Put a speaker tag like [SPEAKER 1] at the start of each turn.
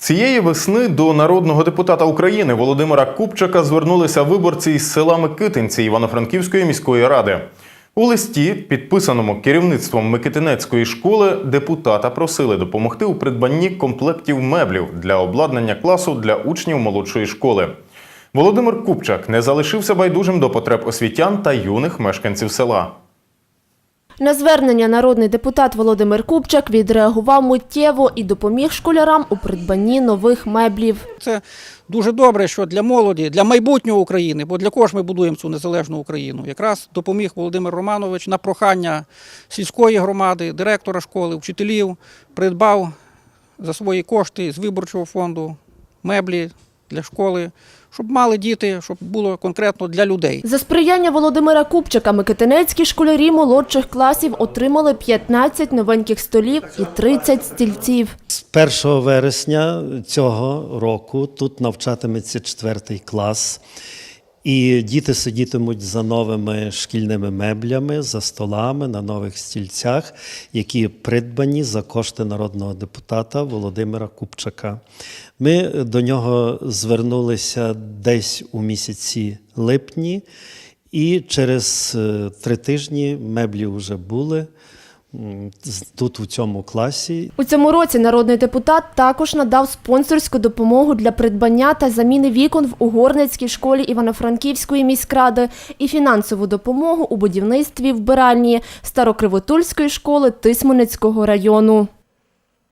[SPEAKER 1] Цієї весни до народного депутата України Володимира Купчака звернулися виборці із села Микитинці Івано-Франківської міської ради. У листі, підписаному керівництвом Микитинецької школи, депутата просили допомогти у придбанні комплектів меблів для обладнання класу для учнів молодшої школи. Володимир Купчак не залишився байдужим до потреб освітян та юних мешканців села.
[SPEAKER 2] На звернення народний депутат Володимир Купчак відреагував миттєво і допоміг школярам у придбанні нових меблів.
[SPEAKER 3] Це дуже добре, що для молоді, для майбутнього України, бо для кого ж ми будуємо цю незалежну Україну. Якраз допоміг Володимир Романович на прохання сільської громади, директора школи, вчителів, придбав за свої кошти з виборчого фонду меблі для школи, щоб мали діти, щоб було конкретно для людей.
[SPEAKER 2] За сприяння Володимира Купчика микитинецькі школярі молодших класів отримали 15 новеньких столів і 30 стільців.
[SPEAKER 4] З 1 вересня цього року тут навчатиметься четвертий клас, і діти сидітимуть за новими шкільними меблями, за столами на нових стільцях, які придбані за кошти народного депутата Володимира Купчака. Ми до нього звернулися десь у місяці липні, і через е, три тижні меблі вже були тут у цьому класі.
[SPEAKER 2] У цьому році народний депутат також надав спонсорську допомогу для придбання та заміни вікон в Угорницькій школі Івано-Франківської міськради і фінансову допомогу у будівництві вбиральні Старокривотульської школи Тисминицького району.